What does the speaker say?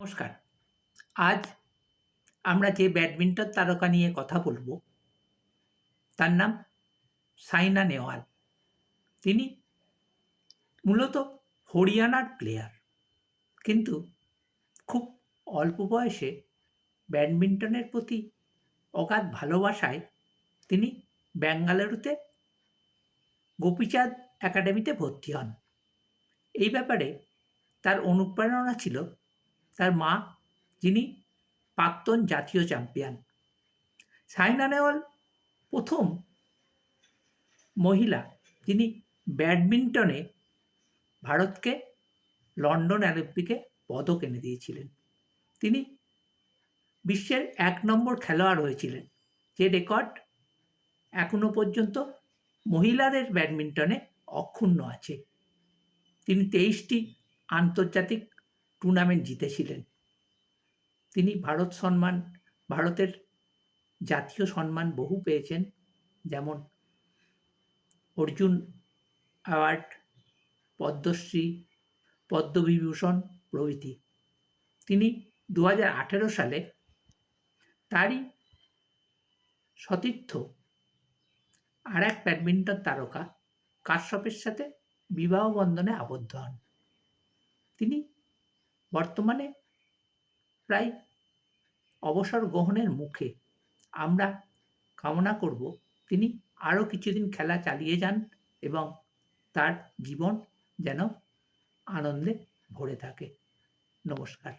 নমস্কার। আজ আমরা যে ব্যাডমিন্টন তারকা নিয়ে কথা বলব, তার নাম সাইনা নেওয়াল তিনি মূলত হরিয়ানার প্লেয়ার কিন্তু খুব অল্প বয়সে ব্যাডমিন্টনের প্রতি অগাধ ভালোবাসায় তিনি বেঙ্গালুরুতে গোপীচাঁদ একাডেমিতে ভর্তি হন। এই ব্যাপারে তার অনুপ্রেরণা ছিল তার মা, যিনি প্রাক্তন জাতীয় চ্যাম্পিয়ন সাইনা নেওয়াল প্রথম মহিলা যিনি ব্যাডমিন্টনে ভারতকে লন্ডন অলিম্পিকে পদক এনে দিয়েছিলেন। তিনি বিশ্বের এক নম্বর খেলোয়াড় হয়েছিলেন, যে রেকর্ড এখনও পর্যন্ত মহিলাদের ব্যাডমিন্টনে অক্ষুণ্ণ আছে। তিনি তেইশটি আন্তর্জাতিক টুর্নামেন্ট জিতেছিলেন। তিনি ভারত সম্মান, ভারতের জাতীয় সম্মান বহু পেয়েছেন, যেমন অর্জুন অ্যাওয়ার্ড পদ্মশ্রী, পদ্মবিভূষণ প্রভৃতি। তিনি দু হাজার আঠেরো সালে তারই সতীর্থ আর এক ব্যাডমিন্টন তারকা কাশ্যপের সাথে বিবাহ বন্ধনে আবদ্ধ হন। তিনি বর্তমানে প্রায় অবসর গ্রহণের মুখে আমরা কামনা করব তিনি আরও কিছুদিন খেলা চালিয়ে যান এবং তার জীবন যেন আনন্দে ভরে থাকে। নমস্কার।